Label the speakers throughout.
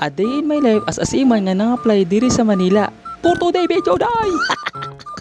Speaker 1: A day in my life as a seaman nga nang-apply diri sa Manila. For today, video day!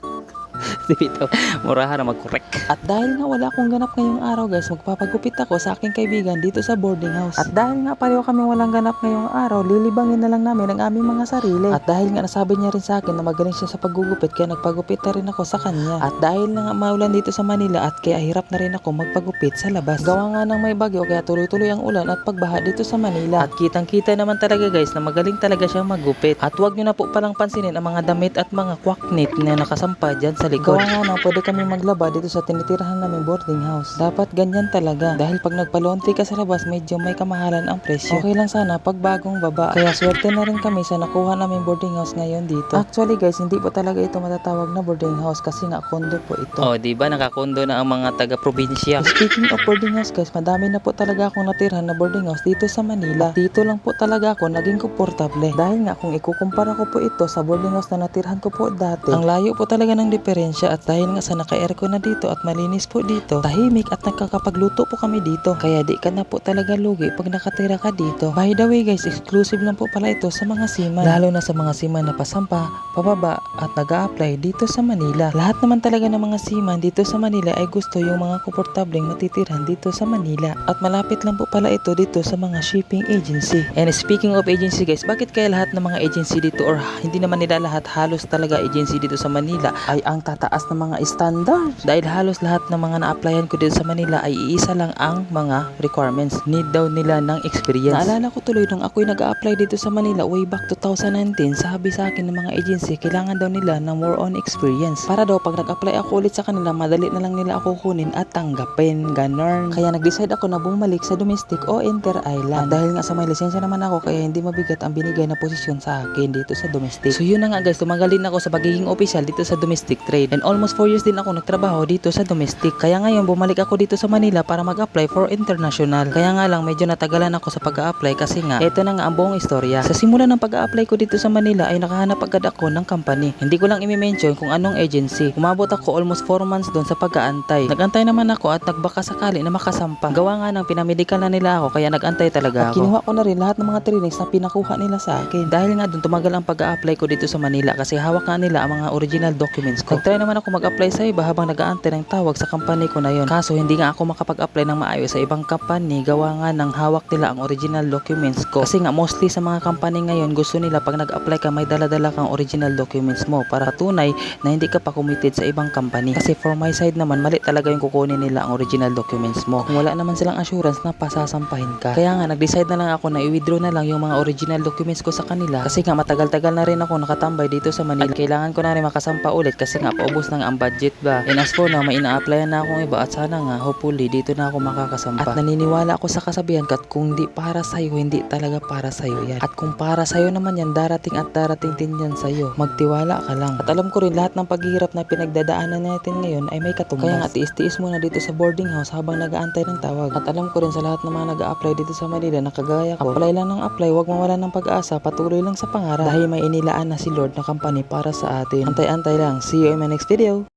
Speaker 1: Dito, murahan na mag-correct. At dahil nga wala akong ganap ngayong araw guys, magpapagupit ako sa aking kaibigan dito sa boarding house. At dahil nga pareho kami walang ganap ngayong araw, lilibangin na lang namin ang aming mga sarili. At dahil nga nasabi niya rin sa akin na magaling siya sa paggugupit, kaya nagpagupit na rin ako sa kanya. At dahil nga maulan dito sa Manila at kaya hirap na rin ako magpagupit sa labas. Gawa nga ng may bagyo kaya tuloy-tuloy ang ulan at pagbaha dito sa Manila. At kitang-kita naman talaga guys na magaling talaga siyang maggupit. At huwag nyo na po palang pansinin ang mga damit at mga kwaknit na nakasampa dyan sa likod. Gawa nga nang pwede kami maglaba dito sa tinitirahan namin boarding house. Dapat ganyan talaga. Dahil pag nagpalaundry ka sa labas, medyo may kamahalan ang presyo. Okay lang sana pag bagong baba. Kaya swerte na rin kami sa nakuha namin boarding house ngayon dito. Actually guys, hindi po talaga ito matatawag na boarding house kasi nga kondo po ito. Oh, di ba nakakondo na ang mga taga-probinsya. Speaking of boarding house guys, madami na po talaga akong natirhan na boarding house dito sa Manila. At dito lang po talaga ako naging komportable. Dahil nga kung ikukumpara ko po ito sa boarding house na natirhan ko po dati, ang layo po talaga ng diferensya at dahil nga sa naka-aircon na dito at malinis po dito, tahimik at nagkakapagluto po kami dito. Kaya di ka na po talaga lugi pag nakatira ka dito. By the way guys, exclusive lang po pala ito sa mga seaman. Lalo na sa mga seaman na pasampa, pababa at nag apply dito sa Manila. Lahat naman talaga ng mga seaman dito sa Manila ay gusto yung mga komportableng matitirhan dito sa Manila. At malapit lang po pala ito dito sa mga shipping agency. And speaking of agency guys, bakit kaya lahat ng mga agency dito or hindi naman nila lahat halos talaga agency dito sa Manila ay ang tataas ng mga standard? Dahil halos lahat ng mga na-applyan ko dito sa Manila ay iisa lang ang mga requirements. Need daw nila ng experience. Naalala ko tuloy nung ako'y nag-apply dito sa Manila way back 2019, sabi sa akin ng mga agency, kailangan daw nila ng more on experience. Para daw pag nag-apply ako ulit sa kanila, madali na lang nila ako kunin at tanggapin. Ganon. Kaya nag-decide ako na bumalik sa domestic o inter-island. At dahil nga sa may lisensya naman ako, kaya hindi mabigat ang binigay na posisyon sa akin dito sa domestic. So yun na nga guys, tumagal din ako sa pagiging official dito sa domestic trade. And almost 4 years din ako nagtrabaho dito sa domestic. Kaya ngayon bumalik ako dito sa Manila para mag-apply for international. Kaya nga lang medyo natagalan ako sa pag-apply kasi nga ito na nga ang buong istorya. Sa simula ng pag-apply ko dito sa Manila ay nakahanap agad ako ng company. Hindi ko lang i-mention kung anong agency. Umabot ako almost 4 months doon sa pag-aantay. Nagantay naman ako at nagbaka sakali na makasampa. Gawa nga ng pinamedical na nila ako kaya nagantay talaga ako. Kinuha ko na rin lahat ng mga trainings na pinakuha nila sa akin. Dahil nga doon tumagal ang pag-apply ko dito sa Manila kasi hawak nga nila ang mga original documents ko. Nagtry naman ako mag-apply sa iba habang nag-aantay ng tawag sa company ko na yon. Kaso hindi nga ako makapag-apply ng maayos sa ibang company gawa nga ng hawak nila ang original documents ko. Kasi nga mostly sa mga company ngayon gusto nila pag nag-apply ka may dala-dala kang original documents mo para tunay na hindi ka pa committed sa ibang company. Kasi for my side naman mali talaga yung kukunin nila ang original documents mo. Kung wala naman silang assurance na pasasampahin ka. Kaya nga nag-decide na lang ako na i-withdraw na lang yung mga original documents ko sa kanila kasi nga matagal-tagal na rin ako nakatambay dito sa Manila. At kailangan ko na rin makasampa ulit kasi nga paubos na nga ang budget ba. And as for now, may ina-applyan na akong iba at sana nga hopefully dito na ako makakasampa. At naniniwala ako sa kasabihan kat kung di para sa'yo, hindi talaga para sa'yo yan. At kung para sa'yo naman yan, darating at darating din yan sa'yo. Magtiwala ka lang. At alam ko rin lahat ng paghihirap na pinagdadaanan natin ngayon ay may katumbas. Kaya nga tiis-tiis muna dito sa boarding house habang nag-aantay ng tawag. At alam ko rin sa lahat ng mga nag-a-apply dito sa Manila na kagaya ko, apply lang ng apply, huwag mawala ng pag-asa, patuloy lang sa pangarap. Dahil may inilaan na si Lord na company para sa atin. Antay-antay lang. See you in my next video.